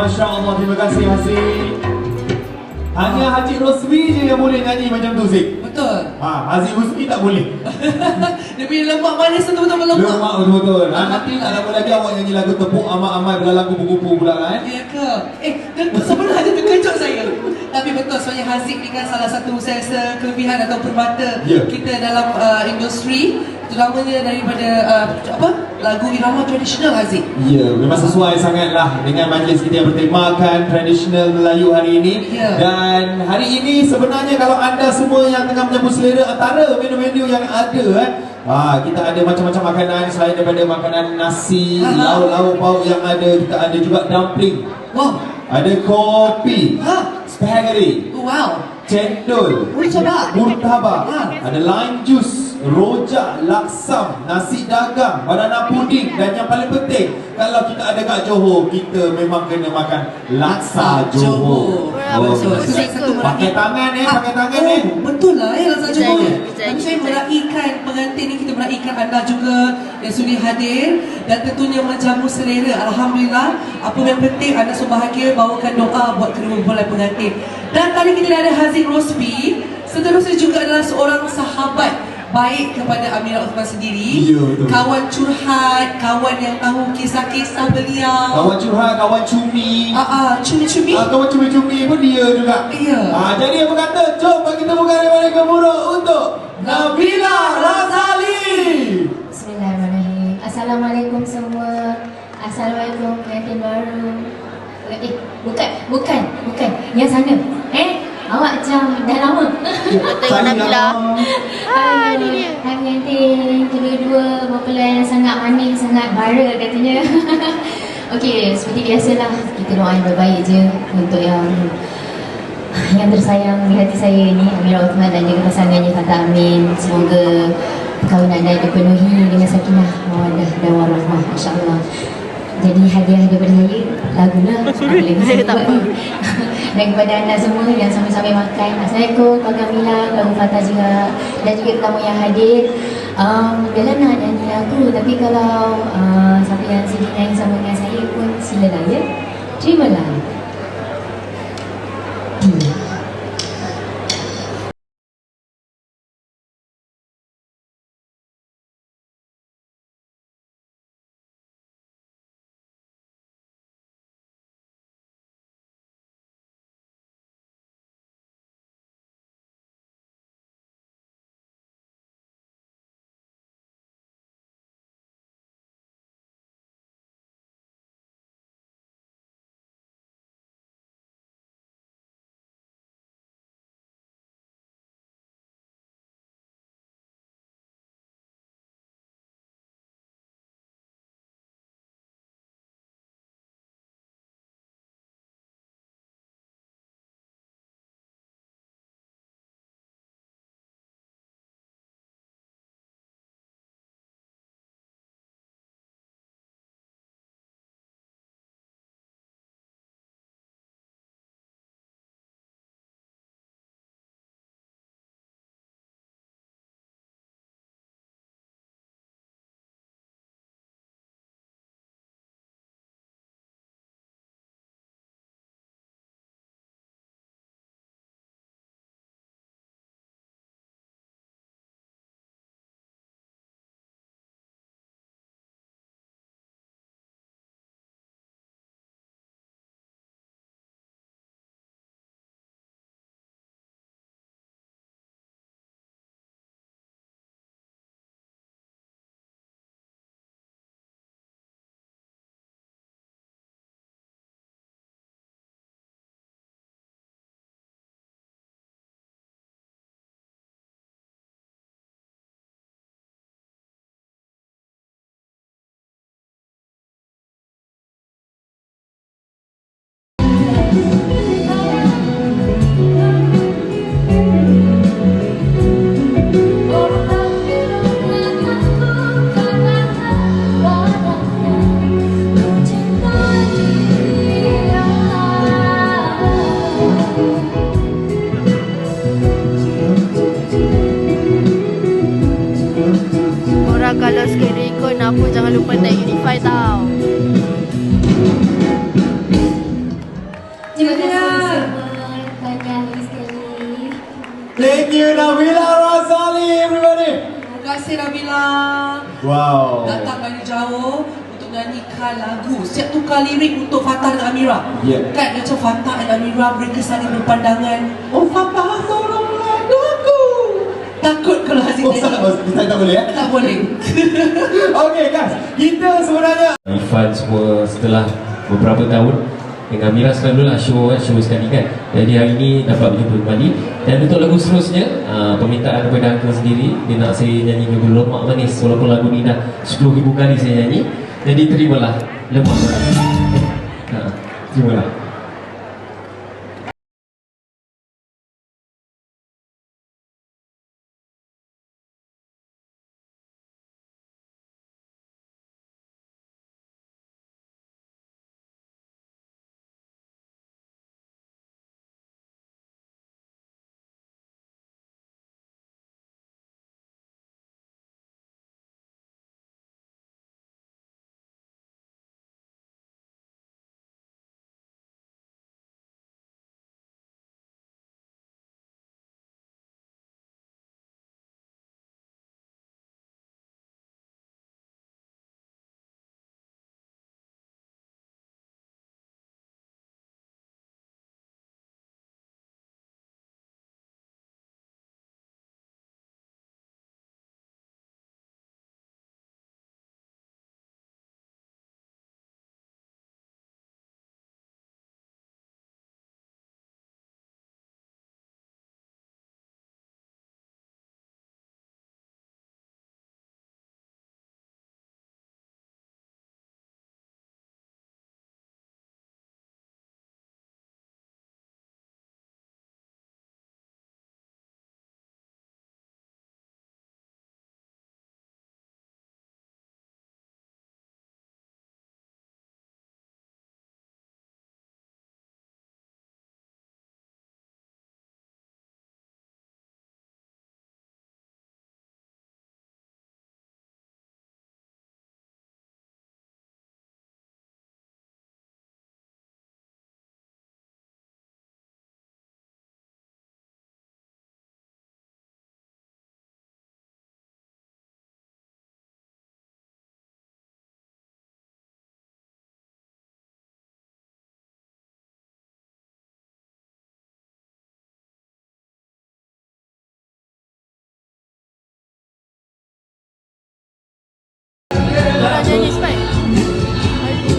Masya Allah, terima kasih Hasri Hanya Haji Rosmi je yang boleh nyanyi macam tu, Zik Betul. Ha, Haji Rosmi tak boleh. Dia punya lemak manis tu betul-betul lemak. Lemak betul-betul ha, Nanti nak lama lagi awak nyanyi lagu tepuk amat-amat Bila lagu buku-buku pula kan? Ya ke? Eh, sebelum Haji terkejut saya. Tapi betul sebenarnya Haziq ni kan salah satu saya rasa kelebihan atau permata yeah. kita dalam uh, industri terutamanya daripada uh, apa lagu irama tradisional Haziq. Ya, memang sesuai sangatlah dengan majlis kita yang bertemakan tradisional Melayu hari ini. Ya. Dan hari ini sebenarnya kalau anda semua yang tengah menyambut selera antara menu-menu yang ada eh Ha, kita ada macam-macam makanan selain daripada makanan nasi, lauk-lauk pauk yang ada, kita ada juga dumpling. Wow. Ada kopi, Ha. spaghetti, Wow. cendol, Murtabak. murtabak, Ha. ada lime juice, rojak, laksam, nasi dagang, banana puding dan yang paling penting kalau kita ada kat Johor kita memang kena makan laksa Johor. Oh, betul. Satu Pakai tangan eh, pakai tangan oh, eh. Betul lah ya Lazat Johor. Percaya, Tapi saya meraihkan pengantin ni kita meraihkan anda juga yang sudi hadir dan tentunya menjamu selera. Alhamdulillah. Apa yang penting anda semua bahagia bawakan doa buat kedua mempelai pengantin. Dan tadi kita dah ada Haziq Rosbi. Seterusnya juga adalah seorang sahabat baik kepada Amira Uthman sendiri. Ya, betul. Kawan curhat, kawan yang tahu kisah-kisah beliau. Kawan curhat, kawan cumi. Ah, ah, cumi-cumi. Ah, kawan cumi-cumi pun dia juga. Ya. Ah, jadi apa kata? Jom bagi temukan daripada gemuruh untuk Nabila Razali. Bismillahirrahmanirrahim. Assalamualaikum semua. Assalamualaikum pengantin baru. Eh, bukan, bukan, bukan. Yang sana. Eh, awak macam dah lama. Tengok Nabila. Hai, ni dia. Hai pengantin. Kedua-dua mempelai yang sangat manis, sangat bara katanya. Okey, seperti biasalah. Kita doa yang terbaik je untuk yang yang tersayang di hati saya ni Amira Uthman dan juga pasangannya Tata Amin semoga perkahwinan anda dipenuhi dengan sakinah mawadah dan warahmah insyaAllah jadi hadiah daripada saya lagu lah apa lagi saya buat ni dan kepada anda semua yang sambil-sambil makan. Assalamualaikum keluarga Mila keluarga Fatah juga dan juga tetamu yang hadir. Um, Bella nak nyanyi lagu tapi kalau uh, siapa yang sini nyanyi sama dengan saya pun silalah ya. Terimalah Korang kalau sikit rekod nak pun jangan lupa tag Unify tau. Terima kasih semua. Thank you Nabila Razali everybody. Terima kasih Nabila. Wow. Datang dari jauh untuk nyanyikan lagu. Setiap tukar lirik untuk Fatah dan Amira. Yeah. Kan macam Fatah dan Amira mereka saling berpandangan. Oh Fatah kalau Haziq Oh, tak, kita tak boleh ya? Tak boleh. Okey guys, kita sebenarnya Irfan semua setelah beberapa tahun dengan Mira selalu lah show kan, show sekali kan? Jadi hari ini dapat berjumpa kembali. Dan untuk lagu seterusnya uh, permintaan daripada Uncle sendiri dia nak saya nyanyi lagu Lemak Manis walaupun lagu ni dah 10,000 kali saya nyanyi. Jadi terimalah Lemak. Manis ha, terimalah